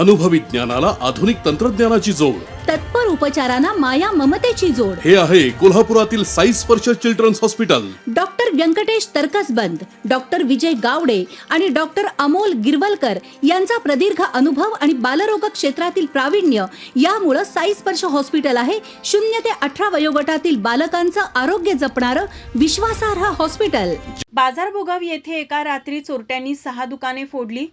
अनुभवी ज्ञानाला आधुनिक तंत्रज्ञानाची जोड. तत्पर उपचारांना माया ममतेची जोड. हे आहे कोल्हापुरातील Sai Sparsh children's hospital. Doctor Venkatesh Taraksaband doctor Vijay Gawade आणि डॉक्टर अमोल गिरवलकर यांचा प्रदीर्घ अनुभव आणि बालरोग क्षेत्रातील प्रावीण्य यामुळं साई स्पर्श हॉस्पिटल आहे. शून्य ते अठरा वयोगटातील बालकांचं आरोग्य जपणारं विश्वासार्ह हॉस्पिटल. बाजार भोगाव येथे एका रात्री चोरट्यांनी सहा दुकाने फोडली.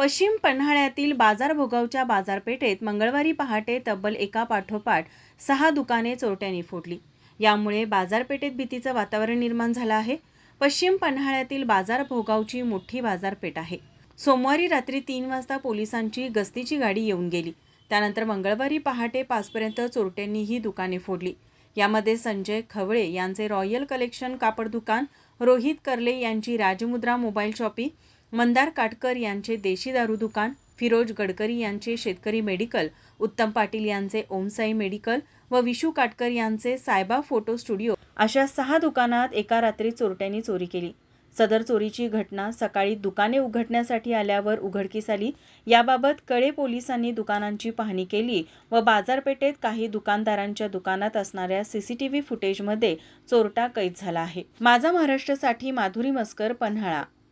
पश्चिम पन्हाळ्यातील बाजार भोगावच्या बाजारपेठेत मंगळवारी पहाटे तब्बल एका पाठोपाठ सहा दुकाने चोरट्यांनी फोडली. यामुळे बाजारपेठेत भीतीचं वातावरण निर्माण झालं आहे. पश्चिम पन्हाळ्यातील बाजार भोगावची मोठी बाजारपेठ आहे. सोमवारी रात्री तीन वाजता पोलिसांची गस्तीची गाडी येऊन गेली. त्यानंतर मंगळवारी पहाटे पाचपर्यंत चोरट्यांनी ही दुकाने फोडली. यामध्ये संजय खवळे यांचे रॉयल कलेक्शन कापड दुकान रोहित कर्ले यांची राजमुद्रा मोबाईल शॉपी मंदार काटकर यांचे देशी दारू दुकान फिरोज गडकरी यांचे शेतकरी मेडिकल उत्तम पाटील यांचे ओमसाई मेडिकल व विशू काटकर यांचे सायबा फोटो स्टुडिओ अशा सहा दुकानात एका रात्री चोरट्यांनी चोरी केली. सदर चोरीची घटना सकाळी दुकाने उघडण्यासाठी आल्यावर उघडकीस आली. याबाबत कळे पोलिसांनी दुकानांची पाहणी केली व बाजारपेठेत काही दुकानदारांच्या दुकानात असणाऱ्या सीसीटीव्ही फुटेजमध्ये चोरटा कैद झाला आहे. माझा महाराष्ट्रासाठी माधुरी मस्कर पन्हाळा.